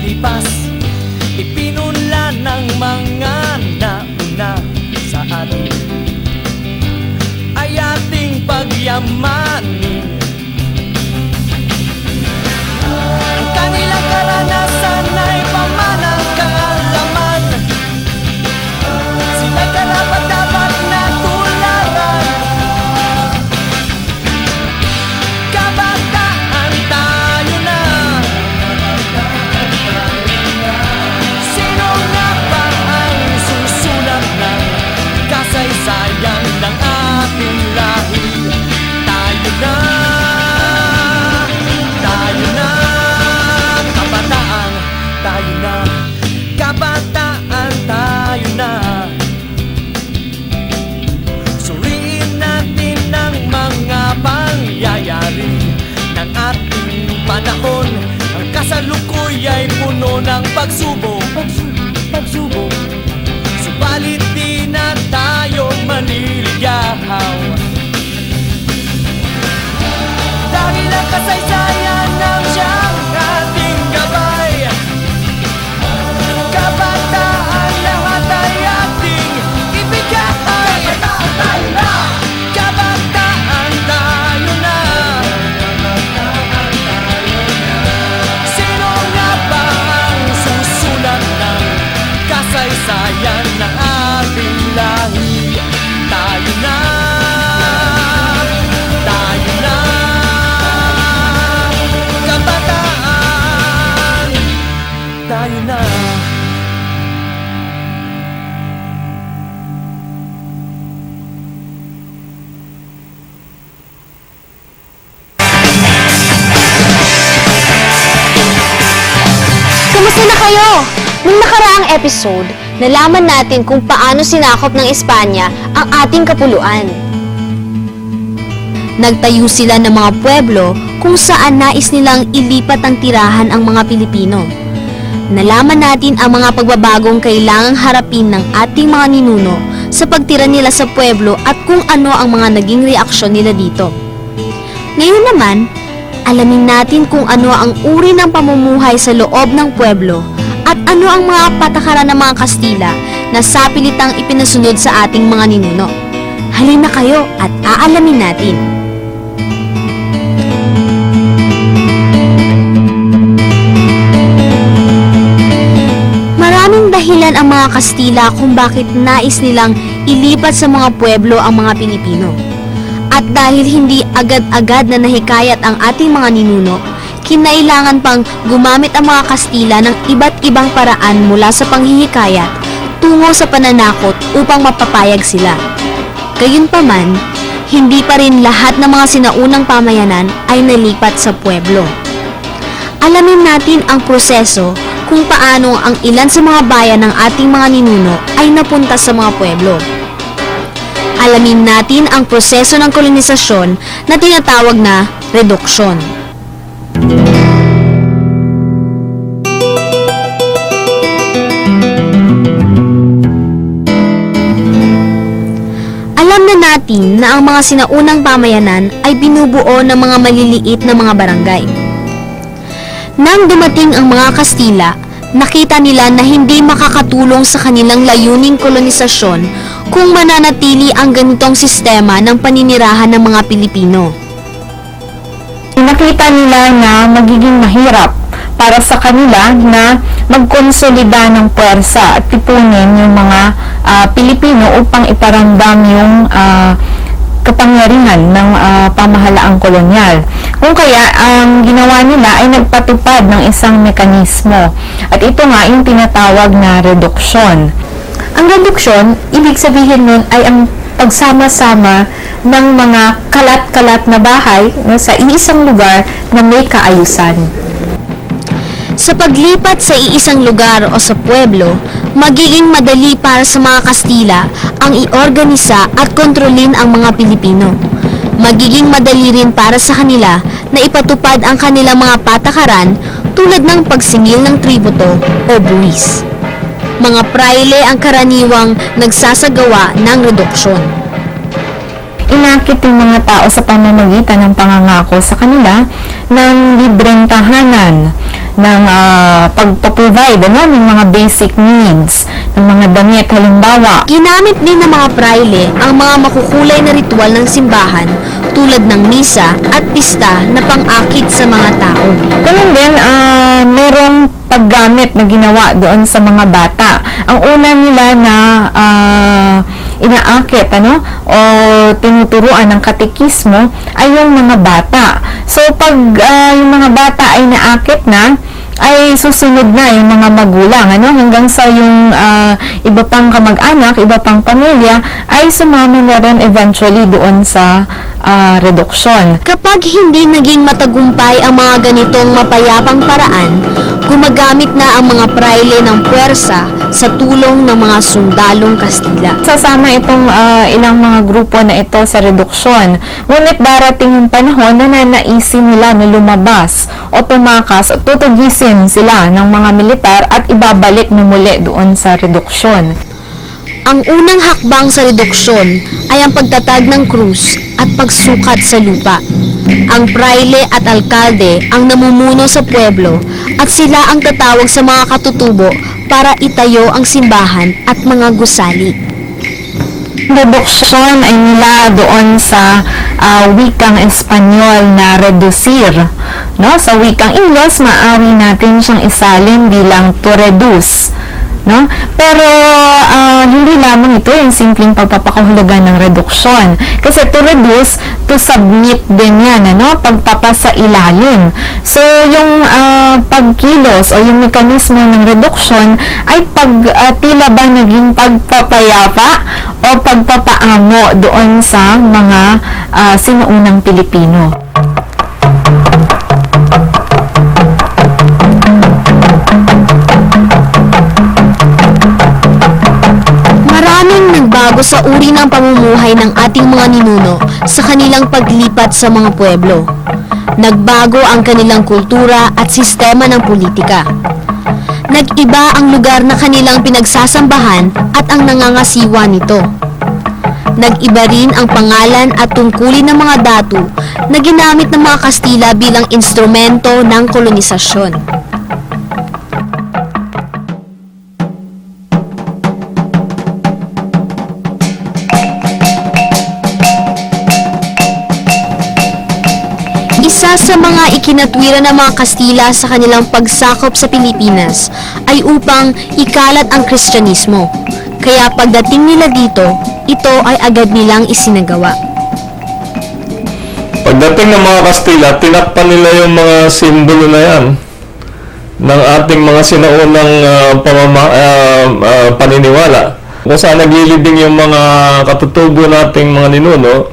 sa nakalipas kasalukuy ay puno ng pagsubok Pagsubok Subalit di na tayo maliligaw Dahil ang kasaysayan ng siyang ating gabay Kabataan lahat ay ating ibigay. Kabataan episode, nalaman natin kung paano sinakop ng Espanya ang ating kapuluan. Nagtayo sila ng mga pueblo kung saan nais nilang ilipat ang tirahan ang mga Pilipino. Nalaman natin ang mga pagbabagong kailangang harapin ng ating mga ninuno sa pagtira nila sa pueblo at kung ano ang mga naging reaksyon nila dito. Ngayon naman, alamin natin kung ano ang uri ng pamumuhay sa loob ng pueblo at ano ang mga patakaran ng mga Kastila na sapilitang ipinasunod sa ating mga ninuno. Halina kayo at aalamin natin. Maraming dahilan ang mga Kastila kung bakit nais nilang ilipat sa mga pueblo ang mga Pilipino. At dahil hindi agad-agad na nahikayat ang ating mga ninuno, kinailangan pang gumamit ang mga Kastila ng iba't ibang paraan mula sa panghihikayat tungo sa pananakot upang mapapayag sila. Gayunpaman, hindi pa rin lahat ng mga sinaunang pamayanan ay nalipat sa pueblo. Alamin natin ang proseso kung paano ang ilan sa mga bayan ng ating mga ninuno ay napunta sa mga pueblo. Alamin natin ang proseso ng kolonisasyon na tinatawag na reduksyon. Alam na natin na ang mga sinaunang pamayanan ay binubuo ng mga maliliit na mga barangay. Nang dumating ang mga Kastila, nakita nila na hindi makakatulong sa kanilang layuning kolonisasyon kung mananatili ang ganitong sistema ng paninirahan ng mga Pilipino. Nakita nila na magiging mahirap para sa kanila na magkonsolida ng puwersa at tipunin yung mga ah, Pilipino upang iparamdam yung ah, kapangyarihan ng ah, pamahalaang kolonyal. Kung kaya, ang ginawa nila ay nagpatupad ng isang mekanismo. At ito nga yung tinatawag na reduksyon. Ang reduksyon, ibig sabihin nun ay ang pagsama-sama ng mga kalat-kalat na bahay sa iisang lugar na may kaayusan. Sa paglipat sa iisang lugar o sa pueblo, magiging madali para sa mga Kastila ang iorganisa at kontrolin ang mga Pilipino. Magiging madali rin para sa kanila na ipatupad ang kanilang mga patakaran tulad ng pagsingil ng tributo o buwis. Mga praile ang karaniwang nagsasagawa ng reduksyon. Inakit yung mga tao sa pamamagitan ng pangangako sa kanila ng ng ah, pagpo-provide ano, ng mga basic needs, ng mga damit halimbawa. Ginamit din ng mga praile ang mga makukulay na ritual ng simbahan tulad ng misa at pista na pang-akit sa mga tao. Ganun din, ah, merong paggamit na ginawa doon sa mga bata. Ang una nila na ah, inaakit ano o tinuturuan ng katekismo ay yung mga bata. So pag ah, yung mga bata ay naakit na ay susunod na yung mga magulang ano hanggang sa yung ah, iba pang kamag-anak, iba pang pamilya ay sumama na rin eventually doon sa ah, reduksyon. Kapag hindi naging matagumpay ang mga ganitong mapayapang paraan, gumagamit na ang mga praile ng puwersa sa tulong ng mga sundalong Kastila. Sasama itong ah, ilang mga grupo na ito sa reduksyon. Ngunit darating yung panahon na nanaisin nila na lumabas o tumakas o tutugisin sila ng mga militar at ibabalik na muli doon sa reduksyon. Ang unang hakbang sa reduksyon ay ang pagtatag ng krus at pagsukat sa lupa. Ang praile at alkalde ang namumuno sa pueblo at sila ang tatawag sa mga katutubo para itayo ang simbahan at mga gusali. reduksyon ay nila doon sa ah, wikang Espanyol na reducir. No? Sa wikang Ingles, maaari natin siyang isalin bilang to reduce. No? Pero ah, hindi lamang ito yung simpleng pagpapakahulugan ng reduksyon. Kasi to reduce, to submit din yan, ano? pagpapasa ilalim. So, yung ah, pagkilos o yung mekanismo ng reduksyon ay pag ah, tila ba naging pagpapayapa o pagpapaamo doon sa mga ah, sinuunang Pilipino. Nagbago sa uri ng pamumuhay ng ating mga ninuno sa kanilang paglipat sa mga pueblo. Nagbago ang kanilang kultura at sistema ng politika. Nag-iba ang lugar na kanilang pinagsasambahan at ang nangangasiwa nito. Nag-iba rin ang pangalan at tungkulin ng mga datu na ginamit ng mga Kastila bilang instrumento ng kolonisasyon. Sa mga ikinatwira ng mga Kastila sa kanilang pagsakop sa Pilipinas ay upang ikalat ang Kristyanismo. Kaya pagdating nila dito, ito ay agad nilang isinagawa. Pagdating ng mga Kastila, tinakpan nila yung mga simbolo na yan ng ating mga sinaunang ah, pamama, ah, ah, paniniwala. Kung saan naglilibing yung mga katutubo nating mga ninuno,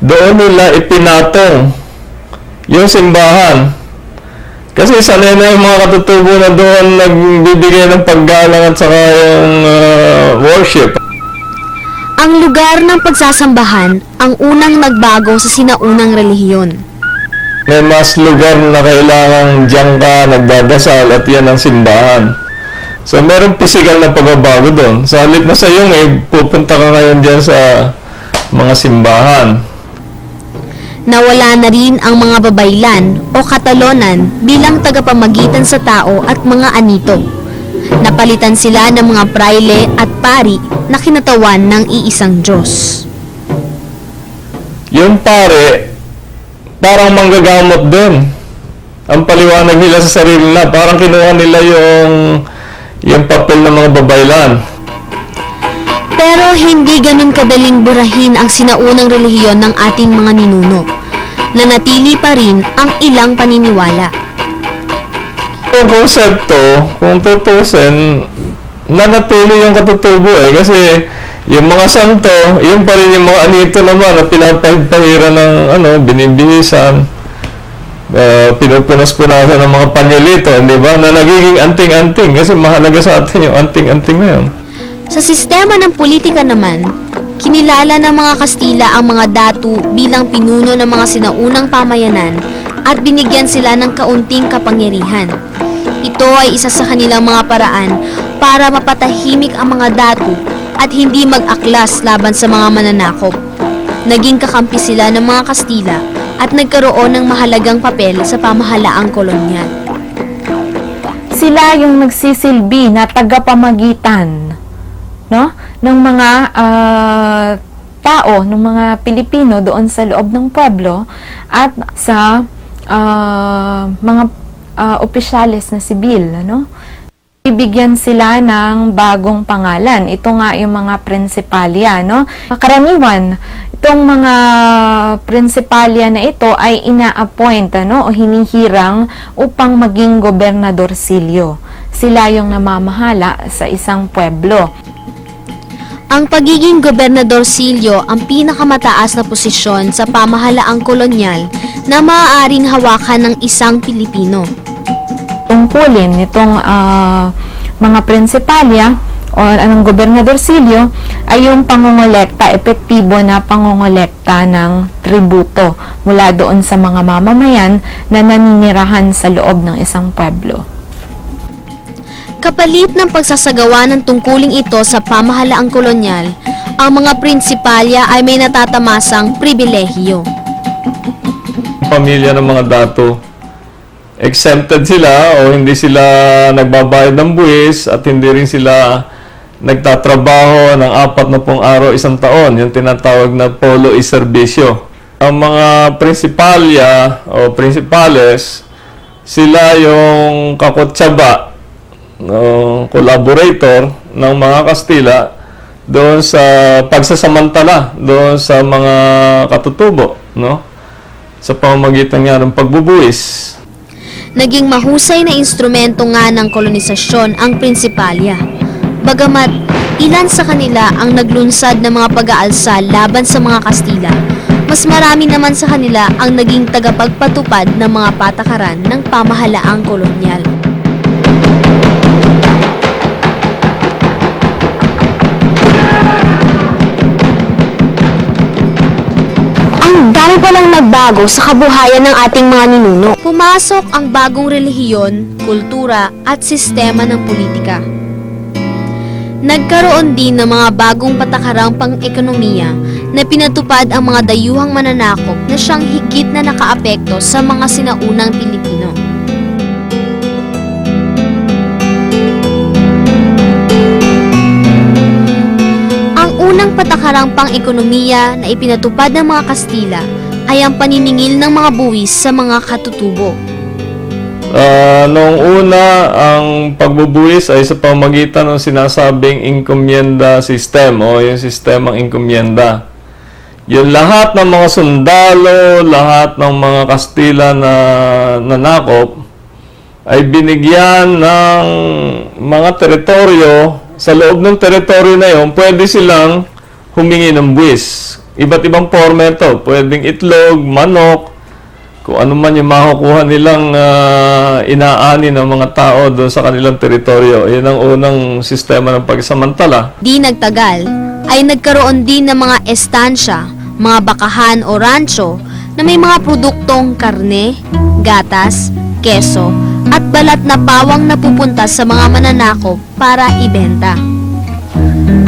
doon nila ipinatong yung simbahan. Kasi sanay na yung mga katutubo na doon nagbibigay ng paggalang at saka yung ah, worship. Ang lugar ng pagsasambahan ang unang nagbago sa sinaunang relihiyon. may mas lugar na kailangan diyan ka nagdadasal at yan ang simbahan. So, meron physical na pagbabago doon. Sa halip na sa iyo, eh, pupunta ka ngayon diyan sa mga simbahan. Nawala na rin ang mga babaylan o katalonan bilang tagapamagitan sa tao at mga anito. Napalitan sila ng mga praile at pari na kinatawan ng iisang Diyos. Yung pare, parang manggagamot din. Ang paliwanag nila sa sarili nila, parang kinuha nila yung yung papel ng mga babaylan. Pero hindi ganun kadaling burahin ang sinaunang relihiyon ng ating mga ninuno. Nanatili pa rin ang ilang paniniwala. Yung konsepto, kung tutusin, nanatili yung katutubo eh. Kasi yung mga santo, yun pa rin yung mga anito naman na pinapahira ng ano, binibihisan, uh, pinupunas-punasan ng mga panyolito, di ba? Na nagiging anting-anting kasi mahalaga sa atin yung anting-anting na yun. Sa sistema ng politika naman, kinilala ng mga Kastila ang mga datu bilang pinuno ng mga sinaunang pamayanan at binigyan sila ng kaunting kapangyarihan. Ito ay isa sa kanilang mga paraan para mapatahimik ang mga datu at hindi mag-aklas laban sa mga mananakop. Naging kakampi sila ng mga Kastila at nagkaroon ng mahalagang papel sa pamahalaang kolonyal. sila yung nagsisilbi na tagapamagitan no ng mga ah, tao ng mga Pilipino doon sa loob ng pueblo at sa ah, mga ah, opisyales na sibil ano Ibigyan sila ng bagong pangalan. Ito nga yung mga prinsipalya, no? Karaniwan, itong mga prinsipalya na ito ay ina-appoint, ano, o hinihirang upang maging gobernadorsilyo. Sila yung namamahala sa isang pueblo. Ang pagiging gobernadorsilyo ang pinakamataas na posisyon sa pamahalaang kolonyal na maaaring hawakan ng isang Pilipino. tungkulin nitong ah, mga prinsipalya o anong gobernadorsilyo ay yung pangongolekta, epektibo na pangongolekta ng tributo mula doon sa mga mamamayan na naninirahan sa loob ng isang pueblo. Kapalit ng pagsasagawa ng tungkuling ito sa pamahalaang kolonyal, ang mga prinsipalya ay may natatamasang pribilehiyo. pamilya ng mga dato, exempted sila o hindi sila nagbabayad ng buwis at hindi rin sila nagtatrabaho ng apat na pong araw isang taon, yung tinatawag na polo y serbisyo. Ang mga prinsipalya o prinsipales, sila yung kakutsaba, no, collaborator ng mga Kastila doon sa pagsasamantala doon sa mga katutubo, no? Sa pamamagitan nga ng pagbubuwis. Naging mahusay na instrumento nga ng kolonisasyon ang prinsipalya. Bagamat ilan sa kanila ang naglunsad ng mga pag-aalsa laban sa mga Kastila, mas marami naman sa kanila ang naging tagapagpatupad ng mga patakaran ng pamahalaang kolonyal. Dami palang nagbago sa kabuhayan ng ating mga ninuno. Pumasok ang bagong relihiyon, kultura at sistema ng politika. Nagkaroon din ng mga bagong patakarang pang-ekonomiya na pinatupad ang mga dayuhang mananakop na siyang higit na nakaapekto sa mga sinaunang Pilipino. Patakarang pang-ekonomiya na ipinatupad ng mga Kastila ay ang paniningil ng mga buwis sa mga katutubo. Ah, noong una, ang pagbubuwis ay sa pamagitan ng sinasabing encomienda system o yung sistemang encomienda. Yung lahat ng mga sundalo, lahat ng mga Kastila na nanakop ay binigyan ng mga teritoryo. Sa loob ng teritoryo na yon, pwede silang humingi ng buwis. Iba't ibang forma ito. Pwedeng itlog, manok, kung ano man yung makukuha nilang ah, inaani ng mga tao doon sa kanilang teritoryo. Yan ang unang sistema ng pagsamantala. Di nagtagal, ay nagkaroon din ng mga estansya, mga bakahan o rancho na may mga produktong karne, gatas, keso, at balat na pawang napupunta sa mga mananakop para ibenta.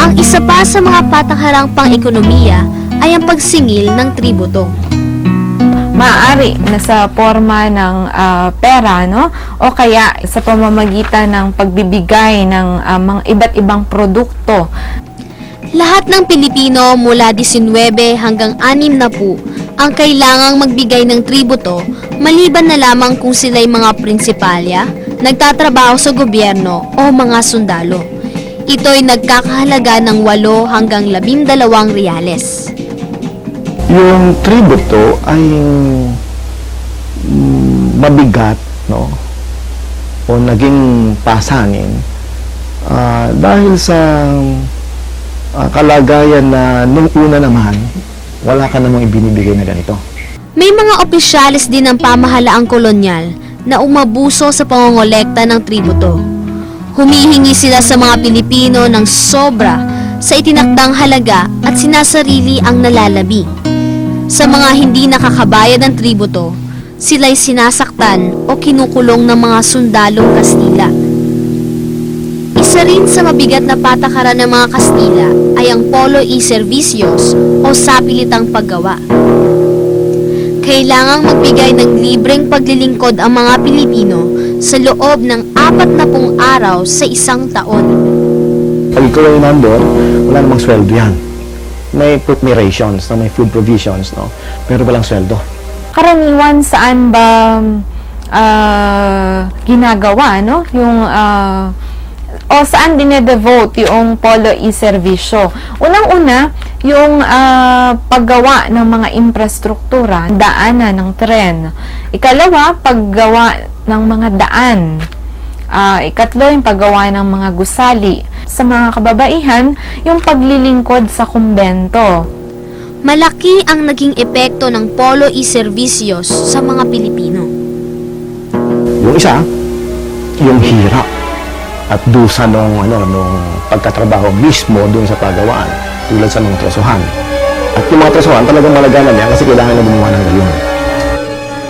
Ang isa pa sa mga patakarang pang-ekonomiya ay ang pagsingil ng tributo. Maaari na sa forma ng ah, pera, no? O kaya sa pamamagitan ng pagbibigay ng ah, mga iba't ibang produkto Lahat ng Pilipino mula 19 hanggang 6 na po ang kailangang magbigay ng tributo maliban na lamang kung sila'y mga prinsipalya, nagtatrabaho sa gobyerno o mga sundalo. Ito'y nagkakahalaga ng 8 hanggang 12 reales. yung tributo ay mm, mabigat no o naging pasanin ah, dahil sa ah, kalagayan na nung una naman wala ka namang ibinibigay na ganito May mga opisyalis din ng pamahalaang kolonyal na umabuso sa pangongolekta ng tributo. Humihingi sila sa mga Pilipino ng sobra sa itinakdang halaga at sinasarili ang nalalabi. Sa mga hindi nakakabayad ng tributo, sila'y sinasaktan o kinukulong ng mga sundalong Kastila. Isa rin sa mabigat na patakaran ng mga Kastila ay ang polo y servicios o sapilitang paggawa. Kailangang magbigay ng libreng paglilingkod ang mga Pilipino sa loob ng apat na pung araw sa isang taon. Pag ikaw ay nandun, wala namang sweldo yan. May, food- may rations, no? may food provisions, no? pero walang sweldo. karaniwan saan ba ah, ginagawa, no? Yung, ah, o saan dinedevote yung polo e-servisyo? Unang-una, yung ah, paggawa ng mga infrastruktura, daanan ng tren. Ikalawa, paggawa ng mga daan. Ah, ikatlo, yung paggawa ng mga gusali. Sa mga kababaihan, yung paglilingkod sa kumbento. Malaki ang naging epekto ng polo e-servicios sa mga Pilipino. Yung isa, yung hirap at dusa nung, ano, nung pagkatrabaho mismo dun sa pagawaan, tulad sa mga tresuhan. At yung mga tresuhan talagang malagalan yan kasi kailangan na gumawa ng gayon.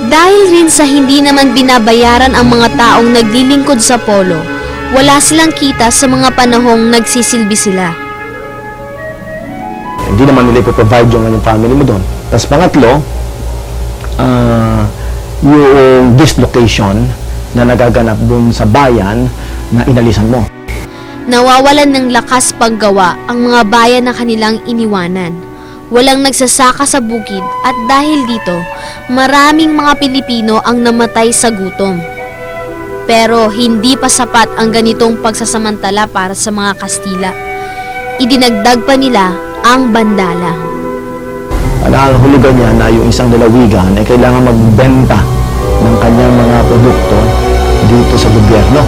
Dahil rin sa hindi naman binabayaran ang mga taong naglilingkod sa polo, wala silang kita sa mga panahong nagsisilbi sila. Hindi naman nila ipoprovide yung, yung family mo doon. Tapos pangatlo, ah, yung dislocation na nagaganap dun sa bayan na inalisan mo. Nawawalan ng lakas paggawa ang mga bayan na kanilang iniwanan. Walang nagsasaka sa bukid at dahil dito, maraming mga Pilipino ang namatay sa gutom. Pero hindi pa sapat ang ganitong pagsasamantala para sa mga Kastila. Idinagdag pa nila ang bandala. Ang nangangahulugan niya na yung isang lalawigan ay kailangan magbenta ng kanyang mga produkto dito sa gobyerno.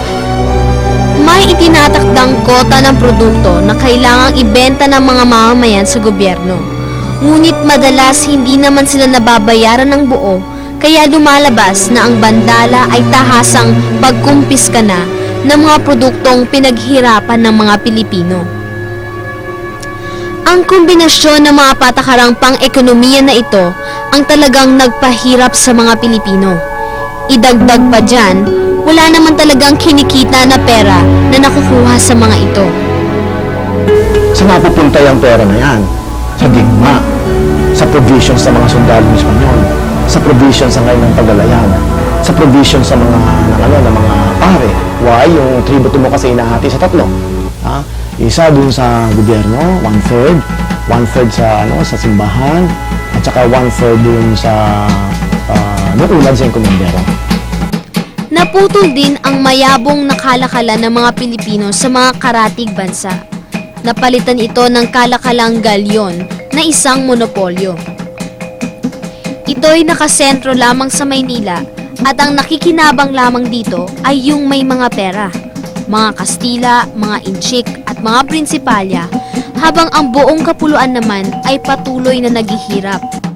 May itinatakdang kota ng produkto na kailangang ibenta ng mga mamamayan sa gobyerno. Ngunit madalas hindi naman sila nababayaran ng buo, kaya lumalabas na ang bandala ay tahasang pagkumpiska na ng mga produktong pinaghirapan ng mga Pilipino. Ang kombinasyon ng mga patakarang pang-ekonomiya na ito ang talagang nagpahirap sa mga Pilipino. Idagdag pa dyan, wala naman talagang kinikita na pera na nakukuha sa mga ito. Saan napupunta yung pera na yan? Sa digma, sa provisions sa mga sundalo ng Espanyol, sa provisions sa ngayon ng paglalayag, sa provisions sa mga, ng, ano, ng mga pare. Why? Yung tributo mo kasi inahati sa tatlo. Ha? Isa dun sa gobyerno, one-third, one-third sa, ano, sa simbahan, at saka one-third dun sa uh, nungulad sa enkomendero. Naputol din ang mayabong nakalakala ng mga Pilipino sa mga karatig bansa. Napalitan ito ng kalakalang galyon na isang monopolyo. Ito'y nakasentro lamang sa Maynila at ang nakikinabang lamang dito ay yung may mga pera, mga Kastila, mga Inchik at mga prinsipalya habang ang buong kapuluan naman ay patuloy na naghihirap.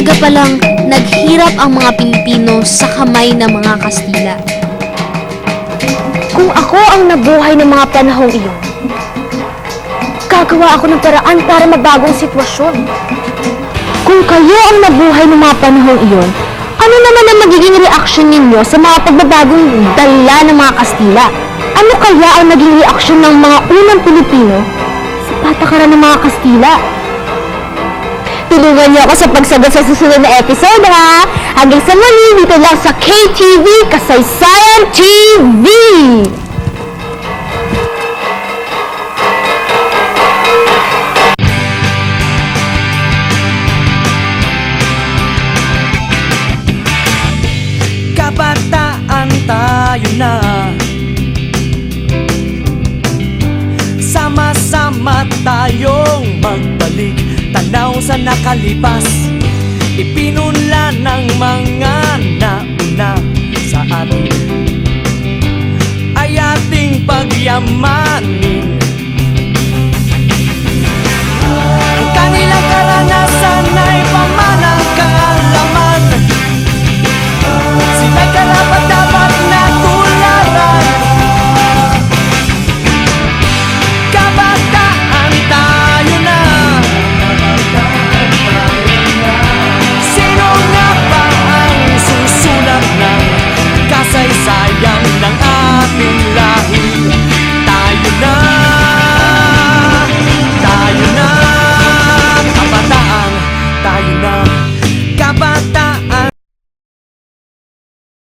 Talaga palang naghirap ang mga Pilipino sa kamay ng mga Kastila. Kung ako ang nabuhay ng mga panahong iyon, gagawa ako ng paraan para mabagong sitwasyon. Kung kayo ang nabuhay ng mga panahong iyon, ano naman ang magiging reaksyon ninyo sa mga pagbabagong dala ng mga Kastila? Ano kaya ang naging reaksyon ng mga unang Pilipino sa patakaran ng mga Kastila? Tulungan niyo ako sa pagsagot sa susunod na episode, ha? Hanggang sa muli, dito lang sa KTV, Kasaysayan TV! Nakalipas. Ipinunla ng mga nauna sa atin Ay ating pagyan